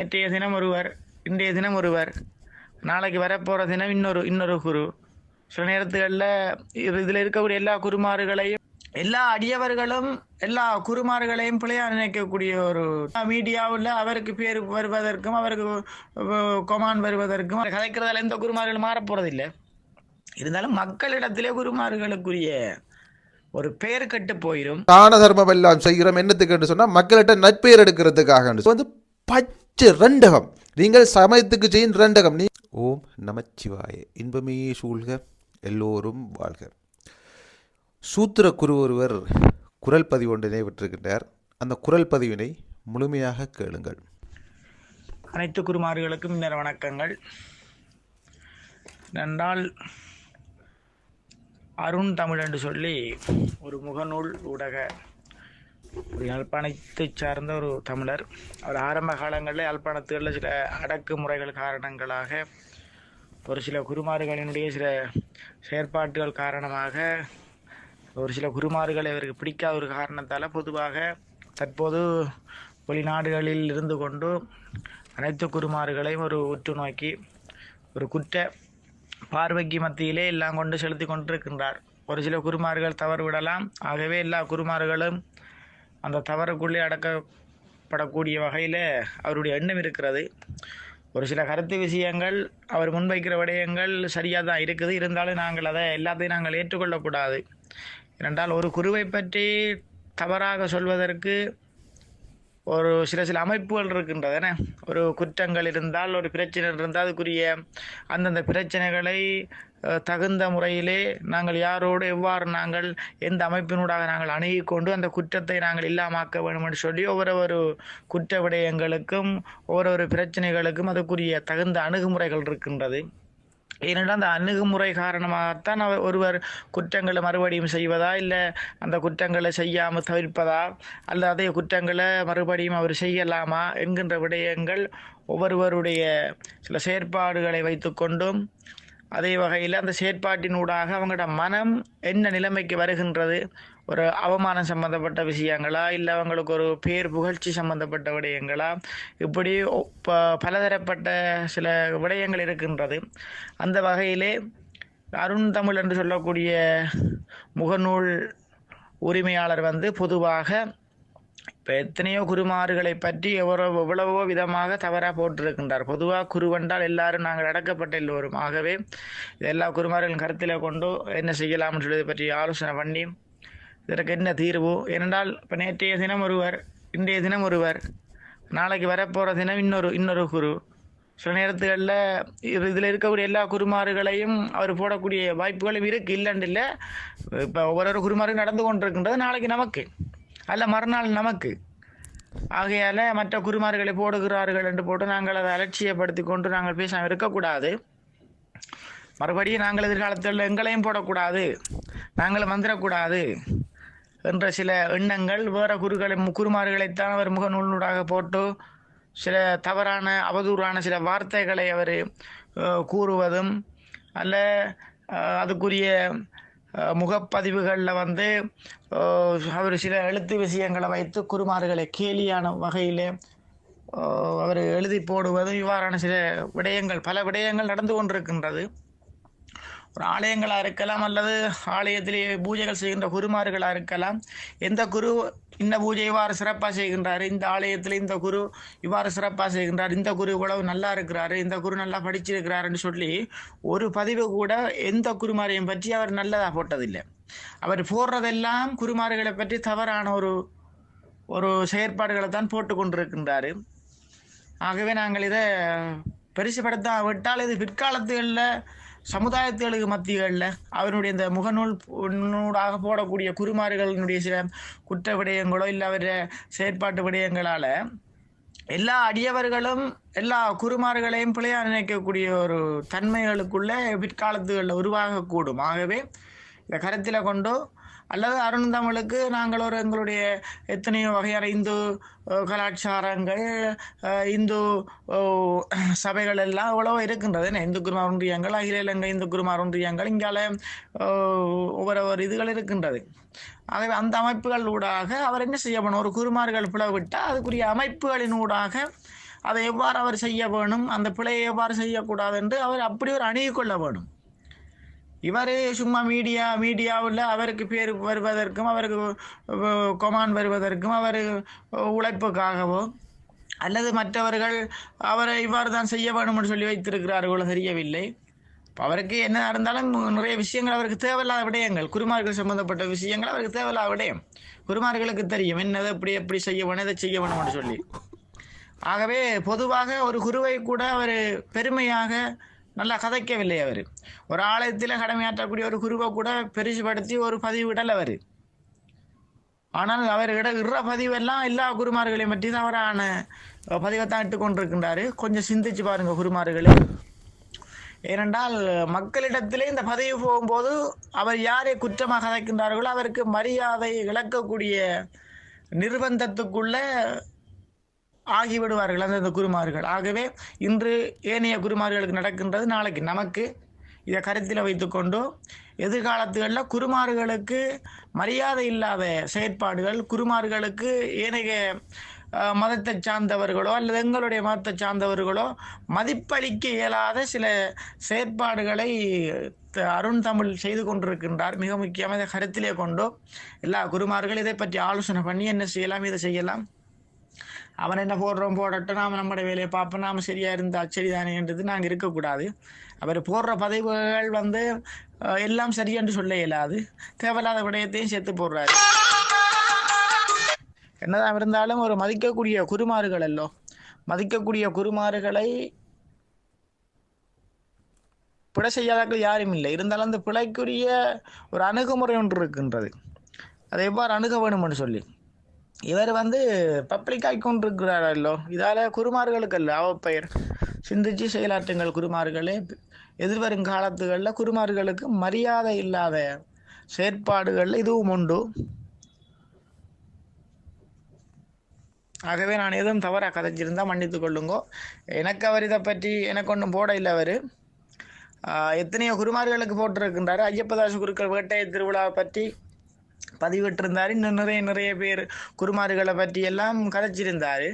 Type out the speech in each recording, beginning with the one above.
நேற்றைய தினம் ஒருவர் இன்றைய தினம் ஒருவர் நாளைக்கு வரப்போகிற தினம் இன்னொரு இன்னொரு குரு. சில நேரத்துகளில் இதில் இருக்கக்கூடிய எல்லா குருமார்களையும் எல்லா அடியவர்களும் எல்லா குருமார்களையும் பிள்ளையா நினைக்கக்கூடிய ஒரு மீடியாவில் அவருக்கு பேர் வருவதற்கும் அவருக்கு கொமான் வருவதற்கும் கதைக்கிறதால எந்த குருமார்களும் மாறப்போறதில்லை. இருந்தாலும் மக்களிடத்திலே குருமார்களுக்குரிய ஒரு பெயர் கட்டு போயிடும் தான தர்மம் எல்லாம் செய்கிறோம் என்னத்துக்கு சொன்னா மக்கள்கிட்ட நட்பெயர் எடுக்கிறதுக்காக வந்து பச்சை ரெண்டகம். நீங்கள் சமயத்துக்கு செய்யும் ரெண்டகம். நீ ஓம் நமச்சிவாய. இன்பமே சூழ்க. எல்லோரும் வாழ்க. சூத்திர குரு ஒருவர் குரல் பதிவு ஒன்றினை விட்டிருக்கின்றார் அந்த குரல் பதிவினை முழுமையாக கேளுங்கள். அனைத்து குருமார்களுக்கும் இன்னொரு வணக்கங்கள். ரெண்டால் அருண் தமிழ் என்று சொல்லி ஒரு முகநூல் ஊடக ஒரு யாழ்ப்பாணத்தை சார்ந்த ஒரு தமிழர். அவர் ஆரம்ப காலங்களில் யாழ்ப்பாணத்துகளில் சில அடக்குமுறைகள் காரணங்களாக ஒரு சில குருமார்களினுடைய சில செயற்பாட்டுகள் காரணமாக ஒரு சில குருமார்களை அவருக்கு பிடிக்காத ஒரு காரணத்தால் பொதுவாக தற்போது வெளிநாடுகளில் இருந்து கொண்டு அனைத்து குருமார்களையும் ஒரு உற்று நோக்கி ஒரு குற்ற பார்வைக்கு மத்தியிலே எல்லாம் கொண்டு செலுத்தி கொண்டிருக்கின்றார். ஒரு சில குருமார்கள் தவறு விடலாம். ஆகவே எல்லா குருமார்களும் அந்த தவறுக்குள்ளே அடக்கப்படக்கூடிய வகையில் அவருடைய எண்ணம் இருக்கிறது. ஒரு சில கருத்து விஷயங்கள் அவர் முன்வைக்கிற விடயங்கள் சரியாக தான் இருக்குது. இருந்தாலும் நாங்கள் அதை எல்லாத்தையும் நாங்கள் ஏற்றுக்கொள்ளக்கூடாது. ஏனென்றால் ஒரு குருவை பற்றி தவறாக சொல்வதற்கு ஒரு சில சில அமைப்புகள் இருக்கின்றன ஒரு குற்றங்கள் இருந்தால் ஒரு பிரச்சனை இருந்தால் அதுக்குரிய அந்தந்த பிரச்சனைகளை தகுந்த முறையிலே நாங்கள் யாரோடு எவ்வாறு நாங்கள் எந்த அமைப்பினூடாக நாங்கள் அணுகி கொண்டு அந்த குற்றத்தை நாங்கள் இல்லாமாக்க வேண்டும் என்று சொல்லி ஒவ்வொரு ஒரு குற்ற விடயங்களுக்கும் ஒவ்வொரு பிரச்சனைகளுக்கும் அதுக்குரிய தகுந்த அணுகுமுறைகள் இருக்கின்றது. ஏனென்றால் அந்த அணுகுமுறை காரணமாகத்தான் அவர் ஒருவர் குற்றங்களை மறுபடியும் செய்வதா இல்லை அந்த குற்றங்களை செய்யாமல் தவிர்ப்பதா அல்லது அதே குற்றங்களை மறுபடியும் அவர் செய்யலாமா என்கின்ற விடயங்கள் ஒவ்வொருவருடைய சில செயற்பாடுகளை வைத்துக்கொண்டும் அதே வகையில் அந்த செயற்பாட்டினூடாக அவங்களோட மனம் என்ன நிலைமைக்கு வருகின்றது ஒரு அவமானம் சம்மந்தப்பட்ட விஷயங்களா? இல்லை அவங்களுக்கு ஒரு பேர் புகழ்ச்சி சம்மந்தப்பட்ட விடயங்களா? இப்படி ப- பலதரப்பட்ட சில விடயங்கள் இருக்கின்றது. அந்த வகையிலே அருண் தமிழ் என்று சொல்லக்கூடிய முகநூல் உரிமையாளர் வந்து பொதுவாக இப்போ எத்தனையோ குருமார்களை பற்றி எவ்வளோ எவ்வளவோ விதமாக தவறாக போட்டிருக்கின்றார். பொதுவாக குருவென்றால் எல்லாரும் நாங்கள் அடக்கப்பட்ட எல்லோரும். ஆகவே எல்லா குருமார்களின் கருத்தில் கொண்டு என்ன செய்யலாம்னு சொல்லி பற்றி ஆலோசனை பண்ணி இதற்கு என்ன தீர்வு? ஏனென்றால் இப்போ நேற்றைய தினம் ஒருவர் இன்றைய தினம் ஒருவர் நாளைக்கு வரப்போகிற தினம் இன்னொரு இன்னொரு குரு. சில நேரத்துகளில் இதில் இருக்கக்கூடிய எல்லா குருமார்களையும் அவர் போடக்கூடிய வாய்ப்புகளும் இருக்குது இல்லைன்னு இல்லை. இப்போ ஒவ்வொரு குருமாரும் நடந்து கொண்டிருக்கின்றது நாளைக்கு நமக்கு அல்ல மறுநாள் நமக்கு. ஆகையால் மற்ற குருமார்களை போடுகிறார்கள் என்று போட்டு நாங்கள் அதை அலட்சியப்படுத்தி கொண்டு நாங்கள் பேசாமல் இருக்கக்கூடாது. மறுபடியும் நாங்கள் எதிர்காலத்தில் எங்களையும் போடக்கூடாது. நாங்களும் வந்துடக்கூடாது என்ற சில எண்ணங்கள் வேற குருக்களை குருமார்களைத்தான் அவர் முகநூலூடாக போட்டு சில தவறான அவதூறான சில வார்த்தைகளை அவர் கூறுவதும் அல்ல அதுக்குரிய முகப்பதிவுகளில் வந்து அவர் சில எழுத்து விஷயங்களை வைத்து குருமார்களை கேலியான வகையில் அவர் எழுதி போடுவது இவ்வாறான சில விடயங்கள் பல விடயங்கள் நடந்து கொண்டிருக்கின்றது. ஒரு ஆலயங்களாக இருக்கலாம் அல்லது ஆலயத்திலே பூஜைகள் செய்கின்ற குருமார்களாக இருக்கலாம். எந்த குரு இந்த பூஜை இவ்வாறு சிறப்பாக செய்கின்றார்? இந்த ஆலயத்தில் இந்த குரு இவ்வாறு சிறப்பாக செய்கின்றார். இந்த குரு இவ்வளவு நல்லா இருக்கிறாரு. இந்த குரு நல்லா படிச்சிருக்கிறாருன்னு சொல்லி ஒரு பதிவு கூட எந்த குருமாரையும் பற்றி அவர் நல்லதாக போட்டதில்லை. அவர் போடுறதெல்லாம் குருமார்களை பற்றி தவறான ஒரு ஒரு செயற்பாடுகளை தான் போட்டு கொண்டிருக்கின்றாரு. ஆகவே நாங்கள் இதை பெருசுபடுத்த விட்டால் இது பிற்காலத்துகளில் சமுதாயத்துகளுக்கு மத்திகளில் அவருடைய இந்த முகநூல் நூடாக போடக்கூடிய குருமார்களினுடைய சில குற்ற விடயங்களோ இல்லை அவருடைய செயற்பாட்டு விடயங்களால் எல்லா அடியவர்களும் எல்லா குருமார்களையும் பிழையா நினைக்கக்கூடிய ஒரு தன்மைகளுக்குள்ளே பிற்காலத்துகளில் உருவாகக்கூடும். ஆகவே இதை கருத்தில் கொண்டு அல்லது அருண்தமிழுக்கு நாங்கள் ஒரு எங்களுடைய எத்தனையோ வகையான இந்து கலாச்சாரங்கள் இந்து சபைகள் எல்லாம் எவ்வளவோ இருக்கின்றது. என்ன இந்து குருமார் ஒன்றியங்கள் அகில இலங்கை இந்து குருமார் ஒன்றியங்கள் இங்கால ஒவ்வொரு ஒவ்வொரு ஒரு இதுகள் இருக்கின்றது. ஆகவே அந்த அமைப்புகள் ஊடாக அவர் என்ன செய்ய வேணும்? ஒரு குருமார்கள் பிளவிட்டால் அதுக்குரிய அமைப்புகளின் ஊடாக அதை எவ்வாறு அவர் செய்ய வேணும்? அந்த பிழையை எவ்வாறு செய்யக்கூடாது என்று அவர் அப்படி ஒரு அணுகிக்கொள்ள வேணும். இவர் சும்மா மீடியா மீடியாவில் அவருக்கு பேர் வருவதற்கும் அவருக்கு கொமான் வருவதற்கும் அவர் உழைப்புக்காகவோ அல்லது மற்றவர்கள் அவரை இவ்வாறு தான் செய்ய வேணும்னு சொல்லி வைத்திருக்கிறார்களோ தெரியவில்லை. அவருக்கு என்ன இருந்தாலும் நிறைய விஷயங்கள் அவருக்கு தேவையில்லாத விடயங்கள் குருமார்கள் சம்பந்தப்பட்ட விஷயங்கள் அவருக்கு தேவையில்லாத விடயம். குருமார்களுக்கு தெரியும் என்னதை எப்படி எப்படி செய்ய வேணும் எதை செய்ய வேணும்னு சொல்லி. ஆகவே பொதுவாக ஒரு குருவை கூட அவர் பெருமையாக நல்லா கதைக்கவில்லை அவர். ஒரு ஆலயத்தில் கடமையாற்றக்கூடிய ஒரு குருவை கூட பெருசுபடுத்தி ஒரு பதிவிடல் அவர். ஆனால் அவர் இற பதிவெல்லாம் எல்லா குருமார்களையும் பற்றி தவறான பதிவை தான் இட்டுக்கொண்டிருக்கின்றாரு. கொஞ்சம் சிந்திச்சு பாருங்க குருமார்களே. ஏனென்றால் மக்களிடத்திலே இந்த பதவி போகும்போது அவர் யாரை குற்றமாக கதைக்கின்றார்களோ அவருக்கு மரியாதை இழக்கக்கூடிய நிர்பந்தத்துக்குள்ள ஆகிவிடுவார்கள் அந்தந்த குருமார்கள். ஆகவே இன்று ஏனைய குருமார்களுக்கு நடக்கின்றது நாளைக்கு. நமக்கு இதை கருத்தில் வைத்துக்கொண்டு எதிர்காலத்துகளில் குருமார்களுக்கு மரியாதை இல்லாத செயற்பாடுகள் குருமார்களுக்கு ஏனைய மதத்தை சார்ந்தவர்களோ அல்லது எங்களுடைய மதத்தை சார்ந்தவர்களோ மதிப்பளிக்க இயலாத சில செயற்பாடுகளை த- அருண் தமிழ் செய்து கொண்டிருக்கின்றார். மிக முக்கியமாக இதை கருத்திலே கொண்டு எல்லா குருமார்களும் இதை பற்றி ஆலோசனை பண்ணி என்ன செய்யலாம் இதை செய்யலாம். அவன் என்ன போடுறோம் போடட்டும். நாம் நம்மளோட வேலையை பார்ப்போம். நாம சரியா இருந்தா சரிதானேன்றது நாங்கள் இருக்கக்கூடாது. அவர் போடுற பதவிகள் வந்து எல்லாம் சரியென்று சொல்ல இயலாது. தேவையில்லாத விடயத்தையும் சேர்த்து போடுறாரு. என்னதான் இருந்தாலும் ஒரு மதிக்கக்கூடிய குருமாறுகள் அல்லோ மதிக்கக்கூடிய குருமாறுகளை பிழை செய்யாதாக்கள் யாரும் இல்லை. இருந்தாலும் அந்த பிழைக்குரிய ஒரு அணுகுமுறை ஒன்று இருக்கின்றது. அதை எவ்வாறு அணுக வேணும்னு சொல்லி. இவர் வந்து பப்ளிக் ஆகி கொண்டிருக்கிறாரல்லோ இதால குருமார்களுக்கு அல்ல அவப்பெயர். சிந்திச்சு செயலாற்றுங்கள் குருமார்களே. எதிர்வரும் காலத்துகளில் குருமார்களுக்கு மரியாதை இல்லாத செயற்பாடுகளில் இதுவும் உண்டு. ஆகவே நான் எதுவும் தவறாக கதைச்சிருந்தா மன்னித்து கொள்ளுங்கோ. எனக்கு அவர் இதை பற்றி எனக்கு ஒன்றும் போட இல்லை அவர். எத்தனையோ குருமார்களுக்கு போட்டிருக்கின்றார். ஐயப்பதாசு குருக்கள் வேட்டை திருவிழாவை பற்றி பதிவிட்டிருந்தார். இன்னும் நிறைய நிறைய பேர் குருமார்களை பற்றி எல்லாம் கதைச்சிருந்தார்.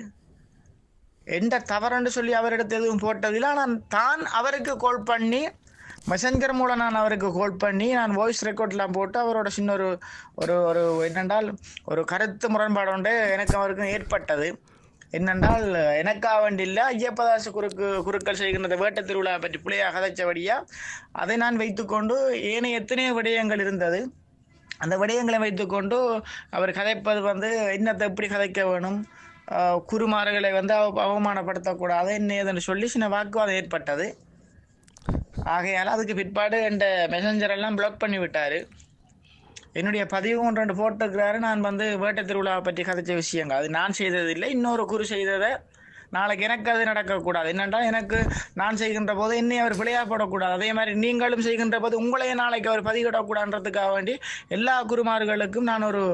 எந்த தவறுன்னு சொல்லி அவரிடத்து எதுவும் போட்டதில்லை. ஆனால் தான் அவருக்கு கால் பண்ணி மெசஞ்சர் மூலம் நான் அவருக்கு கால் பண்ணி நான் வாய்ஸ் ரெக்கார்ட்லாம் போட்டு அவரோட சின்ன ஒரு ஒரு ஒரு என்னென்றால் ஒரு கருத்து முரண்பாடு ஒன்று எனக்கு அவருக்கும் ஏற்பட்டது. என்னென்றால் எனக்காக வேண்டியில்லை ஐயப்பதாச குறுக்கு குருக்கள் செய்கின்ற வேட்ட திருவிழா பற்றி பிள்ளையாக கதைச்சபடியா அதை நான் வைத்துக்கொண்டு ஏனைய எத்தனையோ விடயங்கள் இருந்தது. அந்த விடயங்களை வைத்துக்கொண்டு அவர் கதைப்பது வந்து இன்னத்தை எப்படி கதைக்க வேணும்? குருமார்களை வந்து அவ அவமானப்படுத்தக்கூடாது என்ன ஏதுன்னு சொல்லி சின்ன வாக்குவாதம் ஏற்பட்டது. ஆகையால் அதுக்கு பிற்பாடு என்ற மெசஞ்சர் எல்லாம் பிளாக் பண்ணி விட்டார். என்னுடைய பதிவு ஒன்று ரெண்டு போட்டிருக்கிறாரு. நான் வந்து வேட்டை திருவிழாவை பற்றி கதைச்ச விஷயங்கள். அது நான் செய்ததில்லை இன்னொரு குரு செய்ததை நாளைக்கு எனக்கு அது நடக்கக்கூடாது. என்னென்றால் எனக்கு நான் செய்கின்ற போது என்னை அவர் பிழையாப்படக்கூடாது. அதே மாதிரி நீங்களும் செய்கின்ற போது உங்களையும் நாளைக்கு அவர் பதிவிடக்கூடாதுன்றதுக்காக வேண்டி எல்லா குருமார்களுக்கும் நான் ஒரு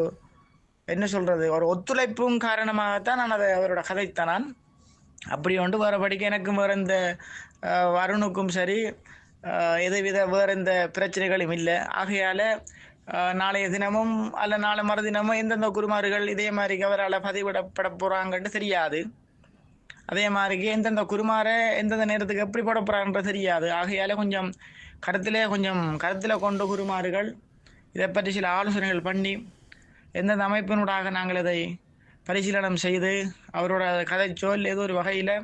என்ன சொல்றது ஒரு ஒத்துழைப்பும் காரணமாகத்தான் நான் அதை அவரோட கதைத்தேன் நான். அப்படி ஒன்று வேறுபடிக்க எனக்கும் வேறு இந்த வருணுக்கும் சரி எதுவித வேறு எந்த பிரச்சனைகளும் இல்லை. ஆகையால் நாளைய தினமும் அல்ல நாளை மறுதினமும் எந்தெந்த குருமார்கள் இதே மாதிரி அவரால் பதிவிடப்பட போகிறாங்கன்னு தெரியாது. அதே மாதிரிக்கு எந்தெந்த குருமாரை எந்தெந்த நேரத்துக்கு எப்படி போட தெரியாது. ஆகையால் கொஞ்சம் கருத்திலே கொஞ்சம் கருத்தில் கொண்டு குருமார்கள் இதை பற்றி சில ஆலோசனைகள் பண்ணி எந்தெந்த அமைப்பினூடாக நாங்கள் இதை பரிசீலனம் செய்து அவரோட கதைச்சோ இல்லை ஏதோ ஒரு வகையில்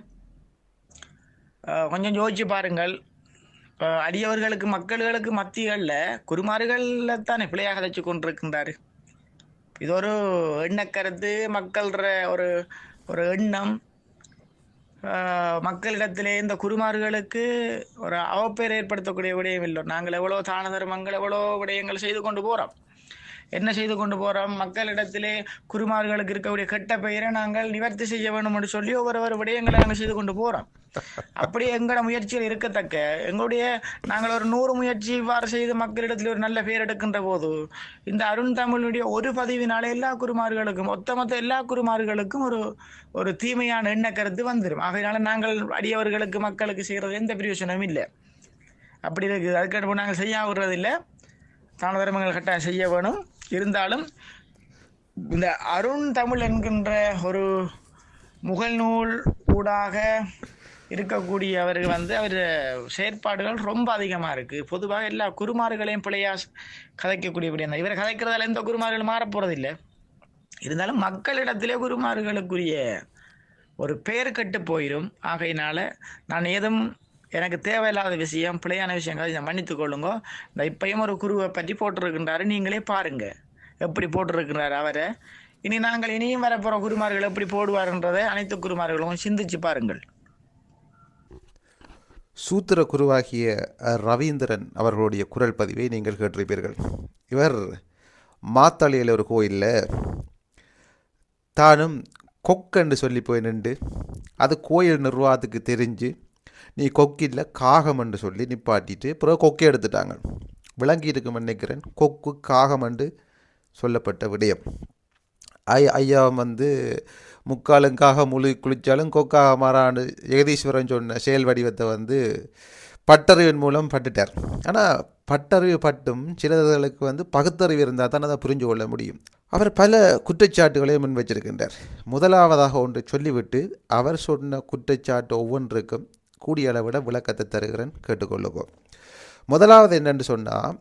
கொஞ்சம் யோசிச்சு பாருங்கள். இப்போ அடியவர்களுக்கு மக்கள்களுக்கு மத்திகளில் குருமார்களில் தானே பிழையாக கதைச்சு கொண்டிருக்கின்றார். இது ஒரு எண்ணக்கருத்து மக்கள்ற ஒரு ஒரு எண்ணம். மக்களிடத்திலே இந்த குருமார்களுக்கு ஒரு அவப்பெயர் ஏற்படுத்தக்கூடிய விடயம் இல்லை. நாங்கள் எவ்வளோ தான தர்மங்கள் எவ்வளோ விடயங்கள் செய்து கொண்டு போகிறோம் என்ன செய்து கொண்டு போகிறோம் மக்களிடத்திலே குருமார்களுக்கு இருக்கக்கூடிய கெட்ட பெயரை நாங்கள் நிவர்த்தி செய்ய வேண்டும் என்று சொல்லி ஒவ்வொரு ஒரு விடயங்களை நாங்கள் செய்து கொண்டு போகிறோம் அப்படி எங்களோட முயற்சிகள் இருக்கத்தக்க எங்களுடைய நாங்கள் ஒரு நூறு முயற்சி இவ்வாறு செய்து மக்களிடத்தில் ஒரு நல்ல பேர் எடுக்கின்ற போது இந்த அருண் தமிழுடைய ஒரு பதிவினால எல்லா குருமார்களுக்கும் ஒத்தமொத்த எல்லா குருமார்களுக்கும் ஒரு ஒரு தீமையான எண்ண கருத்து வந்துடும் ஆகையினால நாங்கள் அடியவர்களுக்கு மக்களுக்கு செய்கிறது எந்த பிரயோஜனமும் இல்லை. அப்படி இருக்குது. அதுக்கடுப்பு நாங்கள் செய்ய விடுறதில்லை தான தர்மங்கள் கட்டாயம் செய்ய வேணும். இருந்தாலும் இந்த அருண் தமிழ் என்கின்ற ஒரு முகநூல் ஊடாக இருக்கக்கூடிய அவர் வந்து அவர் செயற்பாடுகள் ரொம்ப அதிகமாக இருக்குது பொதுவாக எல்லா குருமார்களையும் பிள்ளையா கதைக்கக்கூடியபடி அந்த இவர் கதைக்கிறதால எந்த குருமார்கள் மாறப்போகிறதில்லை இருந்தாலும் மக்களிடத்திலே குருமார்களுக்குரிய ஒரு பெயர் கட்டு போயிடும் ஆகையினால நான் ஏதும் எனக்கு தேவையில்லாத விஷயம் பிழையான விஷயங்கள் இதை மன்னித்து கொள்ளுங்க. இந்த இப்பையும் ஒரு குருவை பற்றி போட்டிருக்கின்றாரு நீங்களே பாருங்க. எப்படி போட்டிருக்கிறார் அவரை? இனி நாங்கள் இனியும் வரப்போகிற குருமார்கள் எப்படி போடுவார்ன்றதை அனைத்து குருமார்களும் சிந்திச்சு பாருங்கள். சூத்திர குருவாகிய ரவீந்திரன் அவர்களுடைய குரல் பதிவை நீங்கள் கேட்டிருப்பீர்கள். இவர் மாத்தாளியில் ஒரு கோயிலில் தானும் கொக்கன்னு சொல்லி போய் நின்று அது கோயில் நிர்வாகத்துக்கு தெரிஞ்சு நீ கொக்கில் காகம் என்று சொல்லி நிப்பாட்டிட்டு பிறகு கொக்கை எடுத்துட்டாங்க. விளங்கி இருக்கும் நினைக்கிறேன். கொக்கு காகமண்டு சொல்லப்பட்ட விடயம். ஐ ஐயா வந்து முக்காலுங்காக முழு குளித்தாலும் கொக்காக மாறாண்டு ஜெகதீஸ்வரன் சொன்ன செயல் வடிவத்தை வந்து பட்டறிவின் மூலம் பட்டுட்டார். ஆனால் பட்டறிவு பட்டும் சிலர்களுக்கு வந்து பகுத்தறிவு இருந்தால் தான் அதை புரிஞ்சு கொள்ள முடியும். அவர் பல குற்றச்சாட்டுகளை முன் வச்சிருக்கின்றார். முதலாவதாக ஒன்று சொல்லிவிட்டு அவர் சொன்ன குற்றச்சாட்டு ஒவ்வொன்றுக்கும் கூடிய அளவிட விளக்கத்தை தருகிறேன் கேட்டுக்கொள்ளுவோம் முதலாவது என்னென்னு சொன்னால்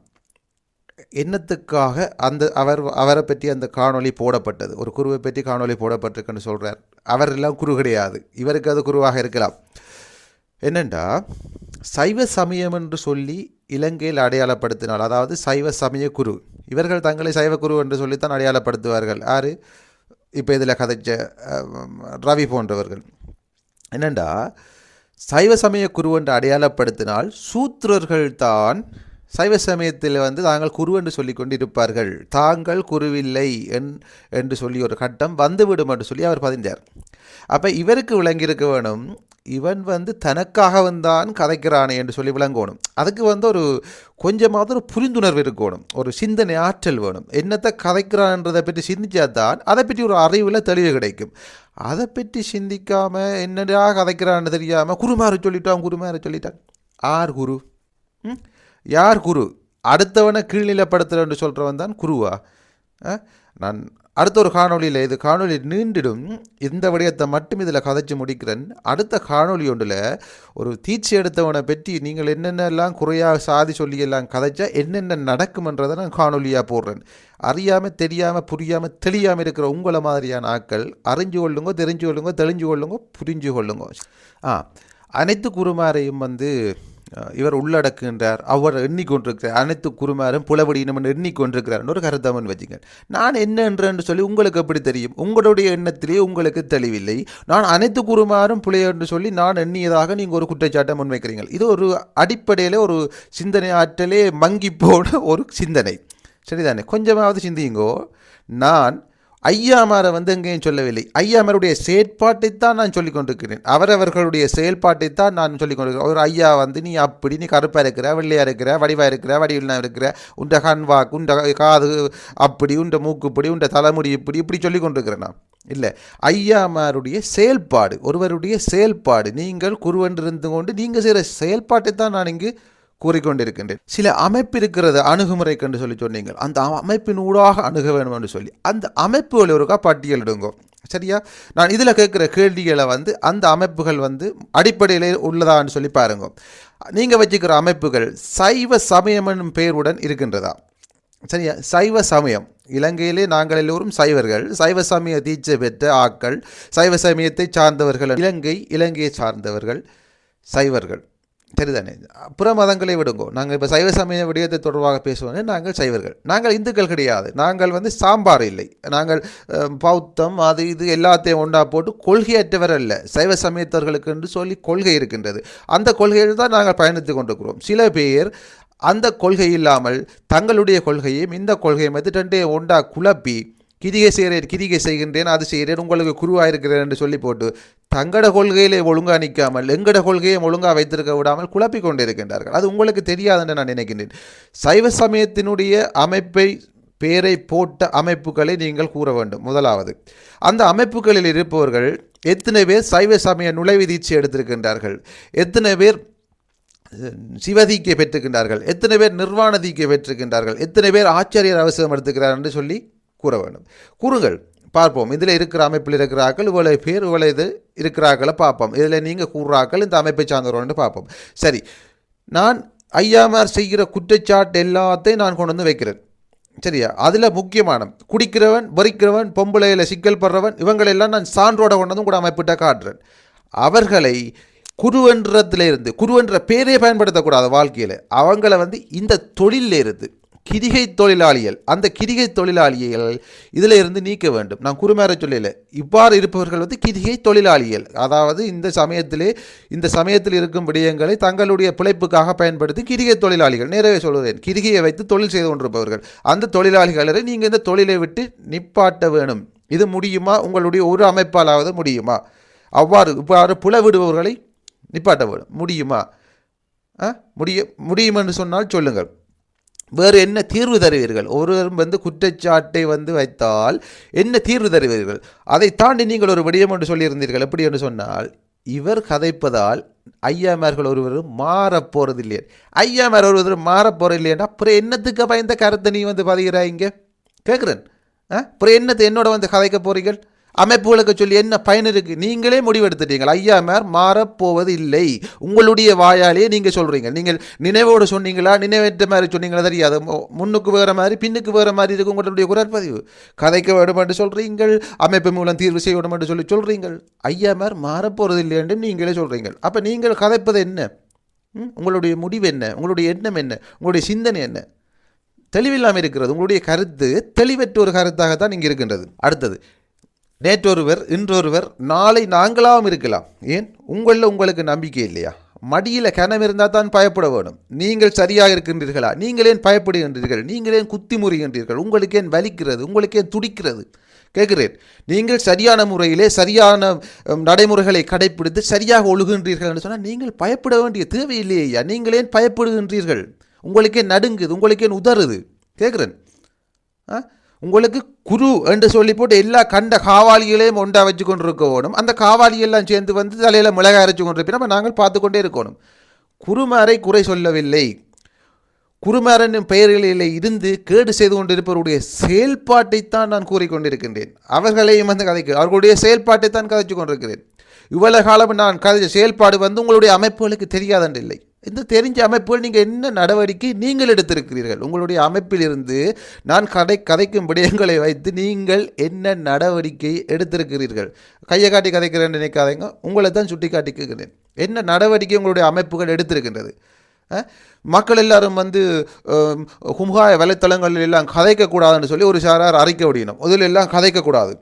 என்னத்துக்காக அந்த அவர் அவரை பற்றி அந்த காணொளி போடப்பட்டது? ஒரு குருவை பற்றி காணொளி போடப்பட்டிருக்குன்னு சொல்கிறார் அவர் எல்லாம் குரு கிடையாது. இவருக்கு அது குருவாக இருக்கலாம். என்னென்றா சைவ சமயம் என்று சொல்லி இலங்கையில் அடையாளப்படுத்தினால் அதாவது சைவ சமய குரு. இவர்கள் தங்களை சைவ குரு என்று சொல்லித்தான் அடையாளப்படுத்துவார்கள். ஆர் இப்போ இதில் கதைச்ச ரவி போன்றவர்கள். என்னென்றா சைவ சமய குரு என்று அடையாளப்படுத்தினால் சூத்திரர்கள் தான் சைவ சமயத்தில் வந்து தாங்கள் குரு என்று சொல்லி கொண்டு இருப்பார்கள் தாங்கள் குருவில்லை என் என்று சொல்லி ஒரு கட்டம் வந்துவிடும் என்று சொல்லி அவர் பதிந்தார். அப்போ இவருக்கு விளங்கியிருக்க வேணும் இவன் வந்து தனக்காக தான் கதைக்கிறானே என்று சொல்லி விளங்கணும். அதுக்கு வந்து ஒரு கொஞ்சமாவது ஒரு புரிந்துணர்வு இருக்கணும். ஒரு சிந்தனை ஆற்றல் வேணும். என்னத்தை கதைக்கிறான்றதை பற்றி சிந்திச்சா தான் அதை பற்றி ஒரு அறிவில் தெளிவு கிடைக்கும். அதை பற்றி சிந்திக்காமல் என்னடா கதைக்கிறான்னு தெரியாமல் குருமாறு சொல்லிட்டான் குருமாறு சொல்லிட்டான். ஆர் குரு? யார் குரு? அடுத்தவனை கீழ்நிலைப்படுத்துகிறன்னு சொல்கிறவன் தான் குருவா? ஆ? நான் அடுத்த ஒரு காணொளியில் இது காணொலி நீண்டிடும். இந்த விடயத்தை மட்டும் இதில் கதைச்சு முடிக்கிறேன். அடுத்த காணொலி ஒன்றில் ஒரு தீட்சி எடுத்தவனை பற்றி நீங்கள் என்னென்னலாம் குறையாக சாதி சொல்லி எல்லாம் கதைச்சா என்னென்ன நடக்கும்ன்றதை நான் காணொலியாக போடுறேன். அறியாமல் தெரியாமல் புரியாமல் தெளியாமல் இருக்கிற உங்களை மாதிரியான ஆட்கள் அறிஞ்சு கொள்ளுங்க தெரிஞ்சு கொள்ளுங்க தெளிஞ்சு கொள்ளுங்க புரிஞ்சு கொள்ளுங்க. ஆ அனைத்து குருமாரையும் வந்து இவர் உள்ளடக்குகின்றார். அவர் எண்ணிக்கொண்டிருக்கிறார். அனைத்து குருமாரும் புலவடியினம் என்று எண்ணிக்கொண்டிருக்கிறார் ஒரு கருத்தவன் வச்சுங்க நான் என்ன என்று சொல்லி உங்களுக்கு எப்படி தெரியும்? உங்களுடைய எண்ணத்திலே உங்களுக்கு தெளிவில்லை. நான் அனைத்து குருமாரும் புலைய என்று சொல்லி நான் எண்ணியதாக நீங்கள் ஒரு குற்றச்சாட்டை முன்வைக்கிறீங்க இது ஒரு அடிப்படையில் ஒரு சிந்தனை ஆற்றலே மங்கி போன ஒரு சிந்தனை. சரிதானே? கொஞ்சமாவது சிந்தியுங்கோ நான் ஐயாமாரை வந்து எங்கேயும் சொல்லவில்லை. ஐயாமருடைய செயற்பாட்டைத்தான் நான் சொல்லிக் கொண்டிருக்கிறேன். அவரவர்களுடைய செயல்பாட்டைத்தான் நான் சொல்லிக் கொண்டிருக்கிறேன். ஒரு ஐயா வந்து நீ அப்படி நீ கருப்பாக இருக்கிற வெள்ளையாக இருக்கிற வடிவாக இருக்கிற வடிவில் இருக்கிற உண்ட கண்வாக்கு உண்ட காது அப்படி உண்ட மூக்கு இப்படி உண்ட தலைமுடி இப்படி இப்படி சொல்லிக் கொண்டிருக்கிறேன் நான். இல்லை. ஐயாமாருடைய செயல்பாடு ஒருவருடைய செயல்பாடு நீங்கள் குருவென்றிருந்து கொண்டு நீங்கள் செய்கிற செயல்பாட்டை தான் நான் இங்கு கூறிக்கொண்டிருக்கின்றேன். சில அமைப்பு இருக்கிறது அணுகுமுறை கண்டு சொல்லி சொன்னீங்க. அந்த அமைப்பின் ஊடாக அணுக வேண்டும் என்று சொல்லி. அந்த அமைப்புகள் ஒருக்கா பட்டியலிடுங்கோ சரியா? நான் இதில் கேட்குற கேள்விகளை வந்து அந்த அமைப்புகள் வந்து அடிப்படையில் உள்ளதான்னு சொல்லி பாருங்க. நீங்கள் வச்சுக்கிற அமைப்புகள் சைவ சமயம் என்னும் பெயருடன் இருக்கின்றதா? சரியா? சைவ சமயம். இலங்கையிலே நாங்கள் எல்லோரும் சைவர்கள். சைவ சமய தீட்சை பெற்ற ஆக்கள் சைவ சமயத்தை சார்ந்தவர்கள். இலங்கை இலங்கையை சார்ந்தவர்கள் சைவர்கள். சரிதானே புற மதங்களை விடுங்கோ. நாங்கள் இப்போ சைவ சமய விடயத்தை தொடர்பாக பேசுவோம் நாங்கள் சைவர்கள். நாங்கள் இந்துக்கள் கிடையாது. நாங்கள் வந்து சாம்பார் இல்லை. நாங்கள் பௌத்தம் அது இது எல்லாத்தையும் ஒன்றா போட்டு கொள்கையற்றவர் அல்ல. சைவ சமயத்தவர்களுக்கு என்று சொல்லி கொள்கை இருக்கின்றது. அந்த கொள்கையில் தான் நாங்கள் பயணித்து கொண்டிருக்கிறோம். சில பேர் அந்த கொள்கை இல்லாமல் தங்களுடைய கொள்கையும் இந்த கொள்கையும் வந்து ரெண்டே ஒன்றா குழப்பி கிரிகை செய்கிறேன் கிரிகை செய்கின்றேன் அது செய்கிறேன் உங்களுக்கு குருவாக இருக்கிறேன் என்று சொல்லி போட்டு தங்கட கொள்கையிலே ஒழுங்காக நிற்காமல் எங்கட கொள்கையை ஒழுங்காக வைத்திருக்க விடாமல் குழப்பிக் கொண்டிருக்கின்றார்கள். அது உங்களுக்கு தெரியாதுன்னு நான் நினைக்கின்றேன். சைவ சமயத்தினுடைய அமைப்பை பேரை போட்ட அமைப்புகளை நீங்கள் கூற வேண்டும். முதலாவது அந்த அமைப்புகளில் இருப்பவர்கள் எத்தனை பேர் சைவ சமய நுழைவு தீட்சை எடுத்திருக்கின்றார்கள்? எத்தனை பேர் சிவதீக்கை பெற்றுக்கின்றார்கள்? எத்தனை பேர் நிர்வாண தீக்கை பெற்றிருக்கின்றார்கள் எத்தனை பேர் ஆச்சாரியர் அவசியம் எடுத்துக்கிறார் என்று சொல்லி கூற வேண்டும். கூறுங்கள். பார்ப்போம். இதில் இருக்கிற அமைப்பில் இருக்கிறார்கள் இவ்வளவு பேர் இவ்வளவு இது இருக்கிறார்களை பார்ப்போம். இதில் நீங்கள் கூறுறாக்கள் இந்த அமைப்பை சார்ந்தவர்கள்னு பார்ப்போம். சரி. நான் ஐயாமார் செய்கிற குற்றச்சாட்டு எல்லாத்தையும் நான் கொண்டு வந்து வைக்கிறேன். சரியா? அதில் முக்கியமான குடிக்கிறவன் வரிக்கிறவன் பொம்பளையில் சிக்கல் படுறவன் இவங்களெல்லாம் நான் சான்றோட கொண்டு வந்து கூட அமைப்பிட்ட காட்டுறேன். அவர்களை குருவன்றத்திலிருந்து குருவன்ற பேரே பயன்படுத்தக்கூடாது வாழ்க்கையில். அவங்கள வந்து இந்த தொழிலில் இருந்து கிரிகை தொழிலாளிகள் அந்த கிரிகை தொழிலாளிகள் இதில் இருந்து நீக்க வேண்டும். நான் குறுமேற சொல்லல. இவ்வாறு இருப்பவர்கள் வந்து கிரிகை தொழிலாளிகள். அதாவது இந்த சமயத்திலே இந்த சமயத்தில் இருக்கும் விடயங்களை தங்களுடைய பிழைப்புக்காக பயன்படுத்தி கிரிகை தொழிலாளிகள் நேரவே சொல்கிறேன் கிரிகையை வைத்து தொழில் செய்து கொண்டிருப்பவர்கள் அந்த தொழிலாளிகளை நீங்கள் இந்த தொழிலை விட்டு நிப்பாட்ட வேணும். இது முடியுமா? உங்களுடைய ஒரு அமைப்பாலாவது முடியுமா? அவ்வாறு இவ்வாறு புலவிடுபவர்களை நிப்பாட்ட வேணும். முடியுமா? ஆ? முடிய முடியும் என்று சொன்னால் சொல்லுங்கள். வேறு என்ன தீர்வு தருவீர்கள்? ஒருவரும் வந்து குற்றச்சாட்டை வந்து வைத்தால் என்ன தீர்வு தருவீர்கள்? அதை தாண்டி நீங்கள் ஒரு விடயம் என்று சொல்லியிருந்தீர்கள். எப்படி என்று சொன்னால் இவர் கதைப்பதால் ஐயாமார்கள் ஒருவரும் மாறப்போகிறதில்லையே ஐயாமார் ஒருவரும் மாறப்போகிறதில்லையேன்னா அப்புறம் என்னத்துக்கு பயந்த கருத்தை நீ வந்து பதிகிறாய்ங்க கேட்குறேன். அப்புறம் என்னத்தை என்னோட வந்து கதைக்க போறீர்கள்? அமைப்புகளுக்கு சொல்லி என்ன பயன் இருக்கு? நீங்களே முடிவெடுத்துட்டீங்க ஐயாமார் மாறப்போவது இல்லை உங்களுடைய வாயாலேயே நீங்கள் சொல்கிறீங்க நீங்கள் நினைவோடு சொன்னீங்களா? நினைவேற்ற மாதிரி சொன்னீங்களா? தெரியாது. முன்னுக்கு வேறு மாதிரி பின்னுக்கு வேறு மாதிரி இருக்கு உங்களுடைய குரற்பதிவு. கதைக்க வேண்டும் என்று சொல்கிறீங்கள் அமைப்பு மூலம் தீர்வு செய்ய வேண்டும் என்று சொல்லி சொல்கிறீங்கள் ஐயாமார் மாறப்போகிறது இல்லை என்று நீங்களே சொல்கிறீங்க அப்போ நீங்கள் கதைப்பது என்ன? ம்? உங்களுடைய முடிவு என்ன? உங்களுடைய எண்ணம் என்ன? உங்களுடைய சிந்தனை என்ன? தெளிவில்லாமல் இருக்கிறது. உங்களுடைய கருத்து தெளிவற்ற ஒரு கருத்தாகத்தான் இங்கே இருக்கின்றது. அடுத்தது நேற்றொருவர் இன்றொருவர் நாளை நாங்களாகவும் இருக்கலாம். ஏன்? உங்களில் உங்களுக்கு நம்பிக்கை இல்லையா? மடியில் கனம் இருந்தால் தான் பயப்பட வேணும். நீங்கள் சரியாக இருக்கின்றீர்களா? நீங்கள் ஏன் பயப்படுகின்றீர்கள்? நீங்கள் ஏன் குத்தி முறிகின்றீர்கள்? உங்களுக்கு ஏன் வலிக்கிறது? உங்களுக்கு ஏன் துடிக்கிறது? கேட்கிறேன். நீங்கள் சரியான முறையிலே சரியான நடைமுறைகளை கடைப்பிடித்து சரியாக ஒழுகின்றீர்கள் என்று சொன்னால் நீங்கள் பயப்பட வேண்டிய தேவையில்லையே ஐயா. நீங்கள் ஏன் பயப்படுகின்றீர்கள்? உங்களுக்கே நடுங்குது? உங்களுக்கே உதறுது? கேட்குறேன். ஆ? உங்களுக்கு குரு என்று சொல்லி போட்டு எல்லா கண்ட காவாலிகளையும் ஒன்றா வச்சு கொண்டு இருக்கணும் அந்த காவாளியெல்லாம் சேர்ந்து வந்து தலையில் மிளகாய் அரைச்சு கொண்டு இருப்போம் நம்ம நாங்கள் பார்த்து கொண்டே இருக்கணும். குருமாரை குறை சொல்லவில்லை. குருமாரன் பெயர்களில் இருந்து கேடு செய்து கொண்டிருப்பவருடைய செயல்பாட்டைத்தான் நான் கூறிக்கொண்டிருக்கின்றேன். அவர்களையும் வந்து கதைக்கு அவர்களுடைய செயல்பாட்டை தான் கதைச்சு கொண்டிருக்கிறேன். இவ்வளவு காலம் நான் கதைச்ச செயல்பாடு வந்து உங்களுடைய அமைப்புகளுக்கு தெரியாதன்று இல்லை. இந்த தெரிஞ்ச அமைப்புகள் நீங்கள் என்ன நடவடிக்கை நீங்கள் எடுத்திருக்கிறீர்கள்? உங்களுடைய அமைப்பிலிருந்து நான் கதை கதைக்கும் விடயங்களை வைத்து நீங்கள் என்ன நடவடிக்கை எடுத்திருக்கிறீர்கள்? கையை காட்டி கதைக்கிறேன்னு நினைக்காதீங்க. உங்களை தான் சுட்டி காட்டிக்கிறேன் என்ன நடவடிக்கை உங்களுடைய அமைப்புகள் எடுத்திருக்கின்றது? மக்கள் எல்லாரும் வந்து அஹ், வலைத்தளங்களில் எல்லாம் கதைக்கக்கூடாதுன்னு சொல்லி ஒரு சாரார் அறிக்கை விடணும் அதில் எல்லாம் கதைக்கக்கூடாது.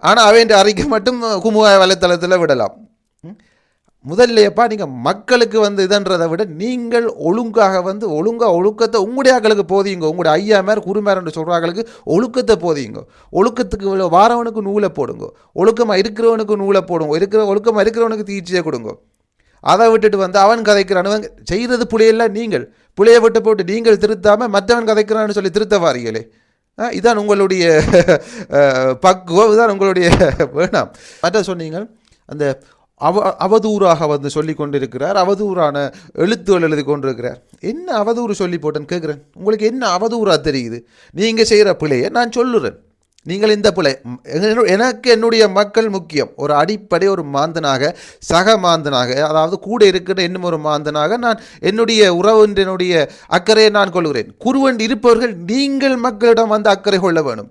ஆனால் அவன் அறிக்கை மட்டும் குமுகாய வலைத்தளத்தில் விடலாம். முதல்லையப்பா நீங்கள் மக்களுக்கு வந்து இதன்றதை விட நீங்கள் ஒழுங்காக வந்து ஒழுங்காக ஒழுக்கத்தை உங்களுடைய ஆக்களுக்கு போதியுங்க. உங்களுடைய ஐயா மேர் குருமேரன்று சொல்கிறாங்களுக்கு ஒழுக்கத்தை போதியுங்க. ஒழுக்கத்துக்கு வாரவனுக்கு நூலை போடுங்க. ஒழுக்கமாக இருக்கிறவனுக்கு நூலை போடுங்க. இருக்கிற ஒழுக்கமாக இருக்கிறவனுக்கு தீட்சியை கொடுங்க. அதை விட்டுட்டு வந்து அவன் கதைக்கிறான். செய்கிறது புளியெல்லாம் நீங்கள். புளியை விட்டு போட்டு நீங்கள் திருத்தாமல் மற்றவன் கதைக்கிறான்னு சொல்லி திருத்த வாரீங்களே ஆ, இதான் உங்களுடைய பக்குவம். இதுதான் உங்களுடைய வேணாம். மற்ற சொன்னீங்க அந்த அவ அவதூறாக வந்து சொல்லி கொண்டிருக்கிறார். அவதூறான எழுத்துகள் எழுதி கொண்டிருக்கிறார். என்ன அவதூறு சொல்லி போட்டேன்னு கேட்குறேன் உங்களுக்கு என்ன அவதூறாக தெரியுது? நீங்கள் செய்கிற பிழையை நான் சொல்லுறேன். நீங்கள் இந்த பிழை எனக்கு என்னுடைய மக்கள் முக்கியம். ஒரு அடிப்படை ஒரு மாந்தனாக சக மாந்தனாக அதாவது கூட இருக்கிற இன்னும் ஒரு மாந்தனாக நான் என்னுடைய உறவுன்றனுடைய அக்கறையை நான் கொள்கிறேன் குருவன் இருப்பவர்கள் நீங்கள் மக்களிடம் வந்து அக்கறை கொள்ள வேணும்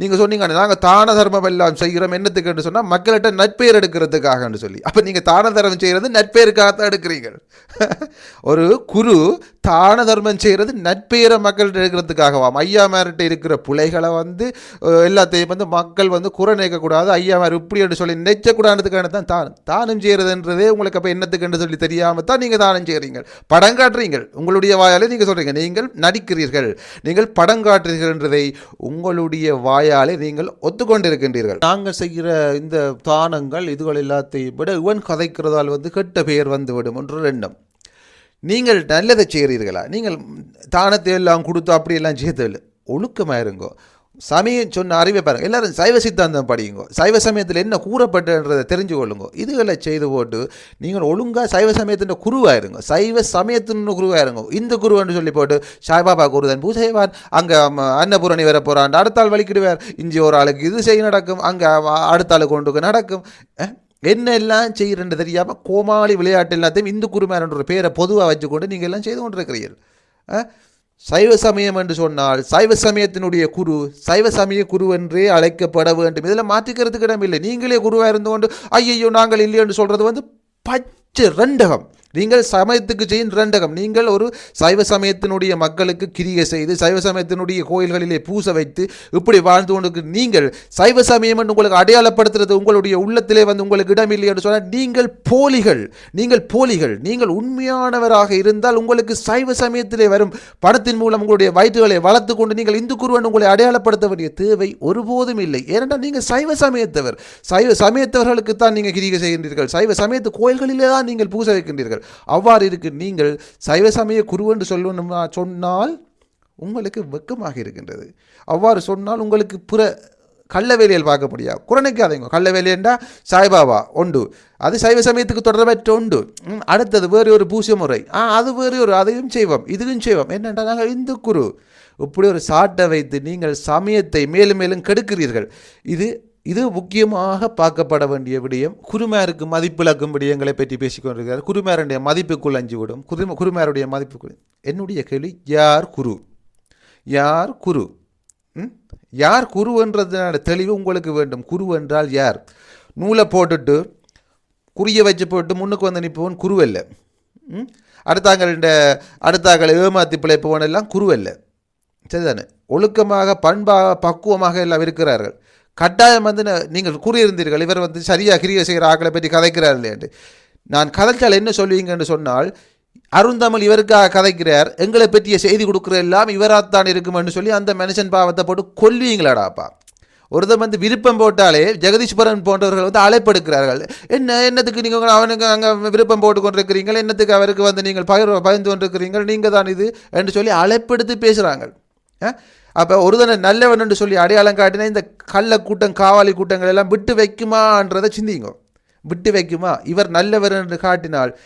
நீங்கள் சொன்னீங்க நாங்கள் தான தர்மம் எல்லாம் செய்கிறோம். என்னத்துக்குன்னு சொன்னால் மக்கள்கிட்ட நட்பெயர் எடுக்கிறதுக்காகன்னு சொல்லி. அப்போ நீங்கள் தான தர்மம் செய்கிறது நட்பெயருக்காகத்தான் எடுக்கிறீங்க ஒரு குரு தான தர்மம் செய்கிறது நட்பெயரை மக்கள்கிட்ட இருக்கிறதுக்காகவாம் ஐயா மேர்கிட்ட இருக்கிற பிள்ளைகளை வந்து எல்லாத்தையும் வந்து மக்கள் வந்து குறை நினைக்கக்கூடாது ஐயா மேர் இப்படி என்று சொல்லி நினைச்சக்கூடாதுக்கான தான் தானம் தானம் செய்கிறதுன்றதே உங்களுக்கு அப்போ என்னத்துக்குன்னு சொல்லி தெரியாமல் தான் நீங்கள் தானம் செய்கிறீங்க. படம் காட்டுறீங்க உங்களுடைய வாயாலே நீங்கள் சொல்கிறீங்க நீங்கள் நடிக்கிறீர்கள். நீங்கள் படம் காட்டுறீர்கள்ன்றதை உங்களுடைய வாயாலே நீங்கள் ஒத்துக்கொண்டிருக்கின்றீர்கள். நாங்கள் செய்கிற இந்த தானங்கள் இதுகள் எல்லாத்தையும் விட இவன் கதைக்கிறதால் வந்து கெட்ட பெயர் வந்துவிடும் என்று எண்ணம். நீங்கள் நல்லதை செய்கிறீர்களா? நீங்கள் தானத்தை எல்லாம் கொடுத்து அப்படியெல்லாம் செய்யதில்லை ஒழுக்கமாக இருங்கோ சமயம் சொன்ன அறிவை பாருங்கள் எல்லாரும் சைவ சித்தாந்தம் படியுங்க. சைவ சமயத்தில் என்ன கூறப்பட்டன்றதை தெரிஞ்சு கொள்ளுங்க. இதுகளை செய்து போட்டு நீங்கள் ஒழுங்காக சைவ சமயத்தின் குருவாயிருங்க. சைவ சமயத்தின் குருவாயிருங்க. இந்த குருவன்னு சொல்லி போட்டு சாய்பாபா குருதன் பூசைவான் அங்கே அன்னபூரணி வர போகிறான் அடுத்த ஆள் வலிக்கிடுவார் இஞ்சி ஒரு ஆளுக்கு இது செய்ய நடக்கும் அங்கே அடுத்த ஆள் கொண்டு நடக்கும். என்ன என்னெல்லாம் செய்கிறேன்னு தெரியாமல் கோமாளி விளையாட்டு எல்லாத்தையும் இந்து குருமாரன்ற ஒரு பேரை பொதுவாக வச்சுக்கொண்டு நீங்கள் எல்லாம் செய்து கொண்டிருக்கிறீர்கள். சைவ சமயம் என்று சொன்னால் சைவ சமயத்தினுடைய குரு சைவ சமய குரு என்றே அழைக்கப்பட வேண்டும். இதில் மாற்றிக்கிறதுக்கு இடமில்லை. நீங்களே குருவாக இருந்து கொண்டு ஐயையோ நாங்கள் இல்லை என்று சொல்கிறது வந்து பச்சை ரெண்டகம். நீங்கள் சமயத்துக்கு செய்யும் நிரண்டகம் நீங்கள் ஒரு சைவ சமயத்தினுடைய மக்களுக்கு கிரியை செய்து சைவ சமயத்தினுடைய கோயில்களிலே பூச வைத்து இப்படி வாழ்ந்து கொண்டு நீங்கள் சைவ சமயம் என்று உங்களுக்கு அடையாளப்படுத்துறது உங்களுடைய உள்ளத்திலே வந்து உங்களுக்கு இடமில்லை என்று சொன்னால் நீங்கள் போலிகள் நீங்கள் போலிகள் நீங்கள் உண்மையானவராக இருந்தால் உங்களுக்கு சைவ சமயத்திலே வரும் பணத்தின் மூலம் உங்களுடைய வயிற்றுகளை வளர்த்து கொண்டு நீங்கள் இந்து குருவன் உங்களை அடையாளப்படுத்த வேண்டிய தேவை ஒருபோதும் இல்லை. ஏனென்றால் நீங்கள் சைவ சமயத்தவர். சைவ சமயத்தவர்களுக்கு தான் நீங்கள் கிரிகை செய்கின்றீர்கள். சைவ சமயத்து கோயில்களிலே தான் நீங்கள் பூசை வைக்கின்றீர்கள். அவ்வாறு இருக்கு நீங்கள் சைவ சமய குரு என்று சொல்லணுமா சொன்னால் உங்களுக்கு வெக்கமாக இருக்கின்றது. அவ்வாறு சொன்னால் உங்களுக்கு புற கள்ள வேலையில் பார்க்க முடியாது. குரணைக்காதீங்க கள்ள வேலையண்டா சாய்பாபா உண்டு அது சைவ சமயத்துக்கு தொடர்பற்ற உண்டு அடுத்தது வேறு ஒரு பூசிய முறை ஆ அது வேறு ஒரு அதையும் செய்வோம் இதுவும் செய்வோம். என்னென்றா நாங்கள் இந்து குரு. இப்படி ஒரு சாட்டை வைத்து நீங்கள் சமயத்தை மேலும் மேலும் கெடுக்கிறீர்கள். இது இது முக்கியமாக பார்க்கப்பட வேண்டிய விடயம். குருமாருக்கு மதிப்பிழக்கும் விடயங்களை பற்றி பேசிக்கொண்டிருக்கிறார். குருமாருடைய மதிப்புக்குள் அஞ்சு விடும் குரு குருமாருடைய மதிப்புக்குள். என்னுடைய கேள்வி யார் குரு? யார் குரு? யார் குரு என்றதுனால தெளிவு உங்களுக்கு வேண்டும். குரு என்றால் யார்? நூலை போட்டுட்டு குறிய வச்சு போட்டு முன்னுக்கு வந்து நிற்பவன் குரு அல்ல. ம்? அடுத்தாக்களை ஏமாத்தி பிழைப்பவன் எல்லாம் குரு அல்ல. சரிதானே? ஒழுக்கமாக பண்பாக பக்குவமாக எல்லாம் இருக்கிறார்கள். கட்டாயம் வந்து நீங்கள் கூறியிருந்தீர்கள் இவர் வந்து சரியாக கிரிய செய்கிற ஆக்களை பற்றி கதைக்கிறார் இல்லையாண்டு நான் கதைச்சால் என்ன சொல்லுவீங்கன்னு சொன்னால் அருந்தமிழ் இவருக்காக கதைக்கிறார் எங்களை பற்றிய செய்தி கொடுக்குற எல்லாம் இவராத்தான் இருக்குமென்னு சொல்லி அந்த மனுஷன் பாவத்தை போட்டு கொல்வீங்களாடாப்பா ஒருத்தர் வந்து விருப்பம் போட்டாலே ஜெகதீஸ்வரன் போன்றவர்கள் வந்து அழைப்படுக்கிறார்கள் என்ன என்னத்துக்கு நீங்கள் அவனுக்கு அங்கே விருப்பம் போட்டு கொண்டிருக்கிறீங்கள் என்னத்துக்கு அவருக்கு வந்து நீங்கள் பகிர் பகிர்ந்து கொண்டிருக்கிறீங்கள் நீங்கள் தான் இது என்று சொல்லி அழைப்படுத்தி பேசுகிறாங்க அப்போ ஒருதனை நல்லவன் என்று சொல்லி அடையாளம் காட்டினா இந்த கள்ள கூட்டம் காவாலி கூட்டங்கள் எல்லாம் விட்டு வைக்குமான்றதை சிந்திங்க. விட்டு வைக்குமா? இவர் நல்லவர் என்று காட்டினால்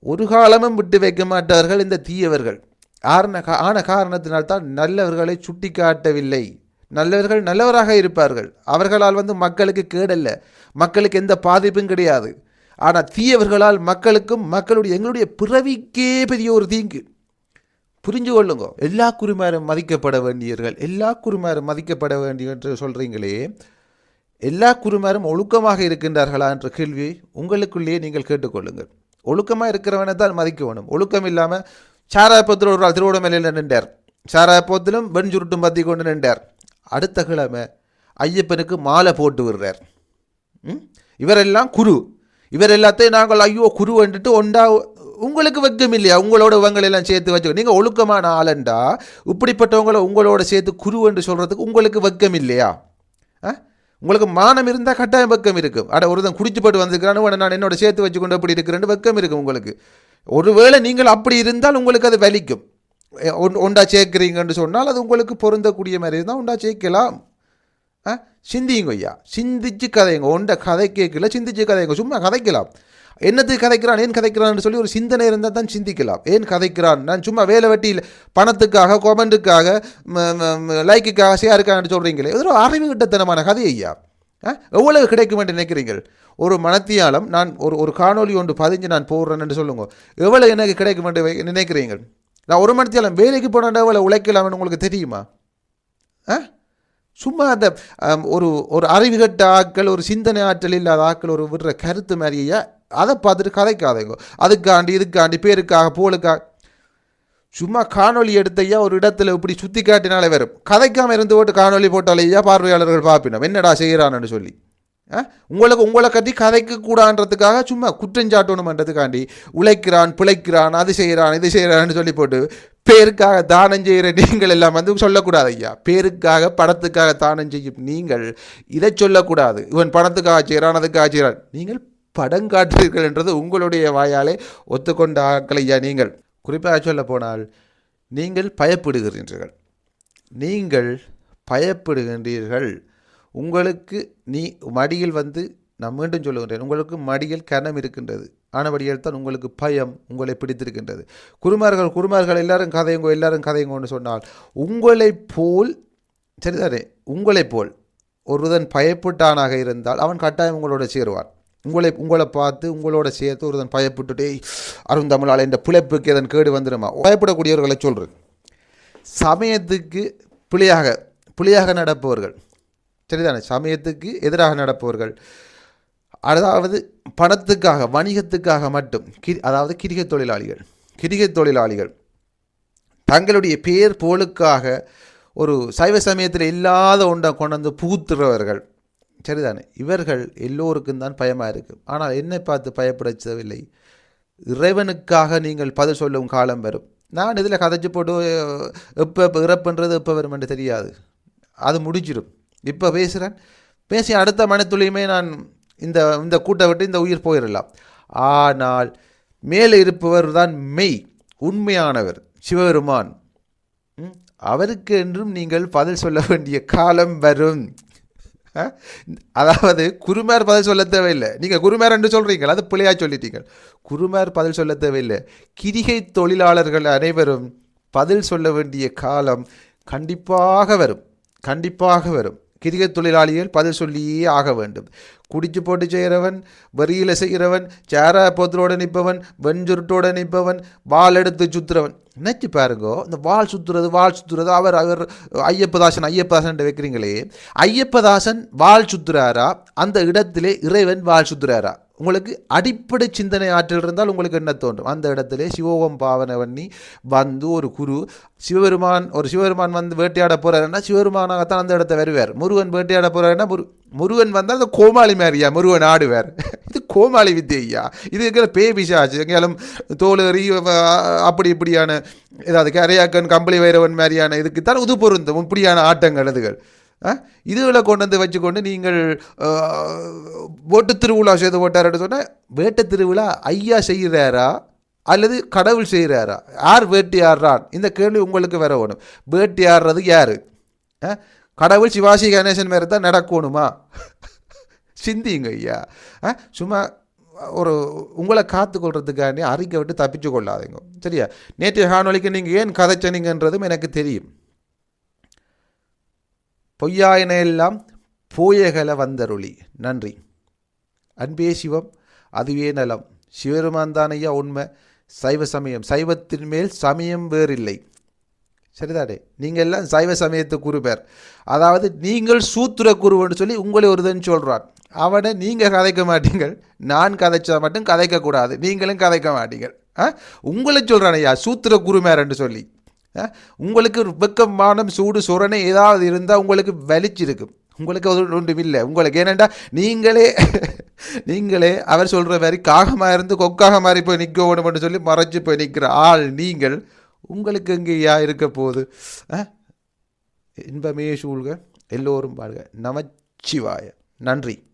ஒரு காலமும் விட்டு வைக்க மாட்டார்கள் இந்த தீயவர்கள். ஆன ஆன காரணத்தினால்தான் நல்லவர்களை சுட்டி காட்டவில்லை நல்லவர்கள் நல்லவராக இருப்பார்கள். அவர்களால் வந்து மக்களுக்கு கேடல்ல. மக்களுக்கு எந்த பாதிப்பும் கிடையாது. ஆனால் தீயவர்களால் மக்களுக்கும் மக்களுடைய எங்களுடைய பிறவிக்கே பெரிய ஒரு தீங்கு. புரிஞ்சு கொள்ளுங்க எல்லா குருமாரும் மதிக்கப்பட வேண்டியவர்கள் எல்லா குருமாரும் மதிக்கப்பட வேண்டிய என்று சொல்கிறீங்களே எல்லா குருமாரும் ஒழுக்கமாக இருக்கின்றார்களா என்ற கேள்வியை உங்களுக்குள்ளேயே நீங்கள் கேட்டுக்கொள்ளுங்கள். ஒழுக்கமாக இருக்கிறவனை தான் மதிக்க வேணும். ஒழுக்கம் இல்லாமல் சாராயப்பத்தில் ஒரு திருவிட திருவண்ணாமலையில் நின்றார். சாராயப்பத்திலும் வெண் சுருட்டும் பற்றி கொண்டு நின்றார். அடுத்த கிழமை ஐயப்பனுக்கு மாலை போட்டு விடுறார். ம்? இவரெல்லாம் குரு. இவர் எல்லாத்தையும் நாங்கள் ஐயோ குரு வந்துட்டு ஒன்றா உங்களுக்கு வெக்கம் இல்லையா உங்களோட உங்களை எல்லாம் சேர்த்து வச்சு நீங்கள் ஒழுக்கமான ஆளண்டா? இப்படிப்பட்டவங்களை உங்களோட சேர்த்து குரு என்று சொல்கிறதுக்கு உங்களுக்கு வெக்கம் இல்லையா ஆ? உங்களுக்கு மானம் இருந்தால் கட்டாயம் வெக்கம் இருக்கும் அட ஒருத்தன் குடிச்சு போட்டு வந்திருக்கிறான்னு உடனே நான் என்னோட சேர்த்து வச்சுக்கொண்டு அப்படி இருக்கிறேன்னு வெக்கம் இருக்கும் உங்களுக்கு. ஒருவேளை நீங்கள் அப்படி இருந்தால் உங்களுக்கு அது வலிக்கும். ஒன்- ஒண்டா சேர்க்குறீங்கன்னு சொன்னால் அது உங்களுக்கு பொருந்தக்கூடிய மாதிரி இருந்தால் ஒண்டா சேர்க்கலாம். ஆ? ஐயா. சிந்திச்சு கதைங்க. ஒன்றை கதை கேட்கல சிந்திச்சு கதைங்க. சும்மா கதைக்கலாம். என்னத்துக்கு கதைக்கிறான் ஏன் கதைக்கிறான்னு சொல்லி ஒரு சிந்தனை இருந்தால் தான் சிந்திக்கலாம். ஏன் கதைக்கிறான்? நான் சும்மா வேலை வெட்டியில் பணத்துக்காக கொமெண்ட்டுக்காக லைக்குக்காக ஷேருக்காகன்னு சொல்கிறீங்களே இது ஒரு அறிவு கிட்டத்தனமான கதை ஐயா. ஆ? எவ்வளவு கிடைக்கும் என்று நினைக்கிறீர்கள்? ஒரு மனத்தியாலம் நான் ஒரு ஒரு காணொளி ஒன்று பதிஞ்சு நான் போடுறேன்னு சொல்லுங்க. எவ்வளவு எனக்கு கிடைக்கும் என்று நினைக்கிறீங்கள் நான் ஒரு மனத்தியாலம் வேலைக்கு போனால் எவ்வளோ உழைக்கலாம்னு உங்களுக்கு தெரியுமா? ஆ? சும்மா அந்த ஒரு ஒரு அறிவுகட்ட ஆட்கள் ஒரு சிந்தனை ஆற்றல் இல்லாத ஆட்கள் ஒரு விடுற கருத்து மாதிரியா அதை பார்த்துட்டு கதைக்காதங்க. அதுக்காண்டி இதுக்காண்டி பேருக்காக போலுக்காக. சும்மா காணொளி எடுத்தையா ஒரு இடத்துல இப்படி சுற்றி காட்டினாலே வரும் கதைக்காமல் இருந்து போட்டு காணொளி போட்டாலேயா பார்வையாளர்கள் பார்ப்பினோம் என்னடா செய்கிறான்னு சொல்லி. ஆ? உங்களுக்கு உங்களை கட்டி கதைக்க கூடான்றதுக்காக சும்மா குற்றஞ்சாட்டணுமன்றதுக்காண்டி உழைக்கிறான் பிழைக்கிறான் அது செய்கிறான் இது செய்கிறான்னு சொல்லி போட்டு பேருக்காக தானம் செய்கிற நீங்கள் எல்லாம் வந்து சொல்லக்கூடாது ஐயா. பேருக்காக பணத்துக்காக தானம் செய்யும் நீங்கள் இதை சொல்லக்கூடாது. இவன் பணத்துக்காக செய்கிறான் அதுக்காக செய்கிறான். நீங்கள் படம் காட்டுறீர்கள் என்றது உங்களுடைய வாயாலே ஒத்துக்கொண்ட ஆக்கள் ஐயா நீங்கள். குறிப்பாக சொல்ல போனால் நீங்கள் பயப்படுகிறீர்கள் நீங்கள் பயப்படுகின்றீர்கள். உங்களுக்கு நீ மடியில் வந்து நான் மீண்டும் சொல்லுகின்றேன் உங்களுக்கு மடியில் கனம் இருக்கின்றது. ஆனபடியால் தான் உங்களுக்கு பயம் உங்களை பிடித்திருக்கின்றது. குருமார்கள் குருமார்கள் எல்லாரும் கதையுங்கோ எல்லாரும் கதையுங்கோன்னு சொன்னால் உங்களை போல் சரிதானே? உங்களைப் போல். ஒருவன் பயப்பட்டானாக இருந்தால் அவன் கட்டாயம் உங்களோட சேருவான். உங்களை உங்களை பார்த்து உங்களோட சேர்த்து ஒருதன் பயப்பட்டுட்டே அருந்தமிழால் என்ற பிழைப்புக்கு எதன் கேடு வந்துடுமா? பயப்படக்கூடியவர்களை சொல்கிறேன் சமயத்துக்கு பிழையாக பிழையாக நடப்பவர்கள். சரிதானே? சமயத்துக்கு எதிராக நடப்பவர்கள். அதாவது பணத்துக்காக வணிகத்துக்காக மட்டும் கி அதாவது கிரிகை தொழிலாளிகள் கிரிகை தொழிலாளிகள் தங்களுடைய பேர் போலுக்காக ஒரு சைவ சமயத்தில் இல்லாத ஒன்றை கொண்டு வந்து புகுத்துறவர்கள். சரிதானே? இவர்கள் எல்லோருக்கும் தான் பயமாக இருக்கும் ஆனால் என்னை பார்த்து பயப்படச் இறைவனுக்காக நீங்கள் பதில் சொல்லும் காலம் வரும். நான் இதில் கதைச்சு போட்டு எப்போ எப்போ இறப்புன்றது எப்போ வரும் என்று தெரியாது. அது முடிஞ்சிடும் இப்போ பேசுகிறேன் பேசி அடுத்த மனத்துளியுமே நான் இந்த இந்த கூட்டை விட்டு இந்த உயிர் போயிடலாம் ஆனால் மேலே இருப்பவர் தான் மெய் உண்மையானவர் சிவபெருமான். அவருக்கு என்றும் நீங்கள் பதில் சொல்ல வேண்டிய காலம் வரும். அதாவது குருமார் பதில் சொல்ல தேவையில்லை. நீங்கள் குருமார் என்று சொல்கிறீங்கள் அது பிள்ளையாக சொல்லிட்டீங்க குருமார் பதில் சொல்ல தேவையில்லை. கிரிகை தொழிலாளர்கள் அனைவரும் பதில் சொல்ல வேண்டிய காலம் கண்டிப்பாக வரும். கண்டிப்பாக வரும். கிரிகை தொழிலாளிகள் பதில் சொல்லியே ஆக வேண்டும். குடிச்சு போட்டு செய்கிறவன் வரியில் செய்கிறவன் சேர போத்தரோட நிற்பவன் வெஞ்சுருட்டோடு நிற்பவன் வாள் எடுத்து சுத்துறவன். நினச்சி பாருங்கோ இந்த வாள் சுத்துறது வாள் சுத்துறது அவர் அவர் ஐயப்பதாசன் ஐயப்பதாசன் வைக்கிறீங்களே ஐயப்பதாசன் வாள் சுற்றுறாரா அந்த இடத்திலே இறைவன் வாள் சுற்றுறாரா உங்களுக்கு அடிப்படை சிந்தனை ஆற்றல் இருந்தால் உங்களுக்கு என்ன தோன்றும்? அந்த இடத்துல சிவோகம் பாவனை பண்ணி வந்து ஒரு குரு சிவபெருமான் ஒரு சிவபெருமான் வந்து வேட்டையாட போகிறாருன்னா சிவபெருமானாகத்தான் அந்த இடத்த வருவார். முருகன் வேட்டையாட போகிறாருன்னா முரு முருகன் வந்தால் அந்த கோமாளி மாதிரியா முருகன் வேறு இது கோமாளி வித்தியா ஐயா இது இருக்கிற பே பிசாச்சு எங்கேயாலும் தோல் அப்படி இப்படியான ஏதாவது கரையாக்கன் கம்பளி வைரவன் மாதிரியான இதுக்கு தான் உது பொருந்தும் இப்படியான ஆட்டங்கள் அதுகள். இதுகளை கொண்டு வந்து வச்சுக்கொண்டு நீங்கள் ஓட்டு திருவிழா செய்து போட்டாருன்னு சொன்னால் வேட்டை திருவிழா ஐயா செய்கிறாரா? அல்லது கடவுள் செய்கிறாரா? யார் வேட்டையாடுறான் இந்த கேள்வி உங்களுக்கு வர வேணும். வேட்டி ஆடுறது யார்? கடவுள் சிவாசி கணேசன் மாதிரி தான் நடக்கணுமா? சிந்திங்க ஐயா. சும்மா ஒரு உங்களை காத்துக்கொள்றதுக்காண்டி அறிக்கை விட்டு தப்பிச்சு கொள்ளாதீங்க. சரியா? நேற்றைய காணொலிக்கு நீங்கள் ஏன் கதைச்சனீங்கன்றதும் எனக்கு தெரியும். பொய்யாயின எல்லாம் போயகல வந்தருளி. நன்றி. அன்பே சிவம் அதுவே நலம். சிவருமான் தானையா உண்மை. சைவ சமயம். சைவத்தின் மேல் சமயம் வேறில்லை. சரிதானே? நீங்கள் எல்லாம் சைவ சமயத்து குருபேர். அதாவது நீங்கள் சூத்திர குருவன்னு சொல்லி உங்களை ஒருதன் சொல்கிறான் அவனை நீங்கள் கதைக்க மாட்டீங்கள் நான் கதைச்சா மட்டும் கதைக்கக்கூடாது நீங்களும் கதைக்க மாட்டீங்கள் ஆ? உங்களை சொல்கிறான் ஐயா சூத்திர குருமேரன்னு சொல்லி. ஆ? உங்களுக்கு வெக்கமானம் சூடு சுரணை ஏதாவது இருந்தால் உங்களுக்கு வலிச்சிருக்கும். உங்களுக்கு அது ஒன்றும் இல்லை. உங்களுக்கு ஏனெண்டா நீங்களே நீங்களே அவர் சொல்கிற மாதிரி காகமாக இருந்து கொக்காக மாதிரி போய் நிற்க வேணும்னு சொல்லி மறைச்சி போய் நிற்கிற ஆள் நீங்கள் உங்களுக்கு எங்கேயா இருக்க போகுது? ஆ? இன்பமே சூழ்க. எல்லோரும் வாழ்க. நமச்சிவாய. நன்றி.